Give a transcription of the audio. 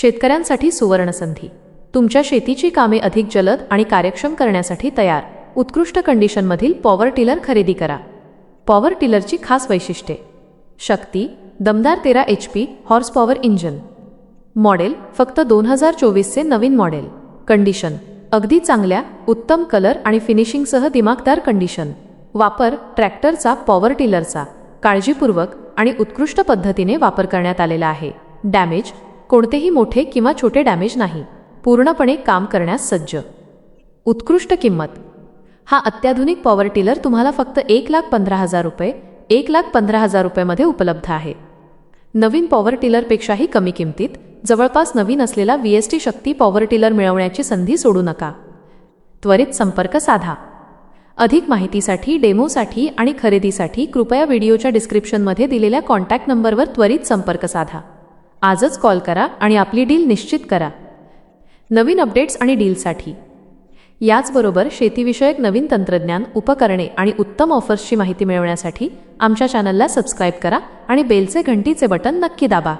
शेतकऱ्यांसाठी सुवर्णसंधी. तुमच्या शेतीची कामे अधिक जलद आणि कार्यक्षम करण्यासाठी तयार. उत्कृष्ट कंडिशनमधील पॉवर टिलर खरेदी करा. पॉवर टिलरची खास वैशिष्ट्ये. शक्ती दमदार तेरा H P horse power engine model फक्त दोन हजार चोवीसचे नवीन मॉडेल. कंडिशन अगदी चांगल्या उत्तम कलर आणि फिनिशिंगसह दिमागदार कंडिशन. वापर ट्रॅक्टरचा पॉवर टिलरचा. काळजीपूर्वक आणि उत्कृष्ट पद्धतीने वापर करण्यात आलेला आहे. डॅमेज कोणतेही मोठे किंवा छोटे डॅमेज नाही. पूर्णपणे काम करण्यास सज्ज. उत्कृष्ट किंमत. हा अत्याधुनिक पॉवर टिलर तुम्हाला फक्त एक लाख पंधरा हजार रुपये एक लाख पंधरा हजार रुपयामध्ये उपलब्ध आहे. नवीन पॉवर टिलरपेक्षाही कमी किमतीत जवळपास नवीन असलेला V S T Shakti power tiller मिळवण्याची संधी सोडू नका. त्वरित संपर्क साधा. अधिक माहितीसाठी डेमोसाठी आणि खरेदीसाठी कृपया व्हिडिओच्या डिस्क्रिप्शनमध्ये दिलेल्या कॉन्टॅक्ट नंबरवर त्वरित संपर्क साधा. आजच कॉल करा आणि आपली डील निश्चित करा. नवीन अपडेट्स आणि डीलसाठी. याचबरोबर शेतीविषयक नवीन तंत्रज्ञान उपकरणे आणि उत्तम ऑफर्सची माहिती मिळवण्यासाठी आमच्या चॅनलला सबस्क्राईब करा आणि बेलचे घंटीचे बटन नक्की दाबा.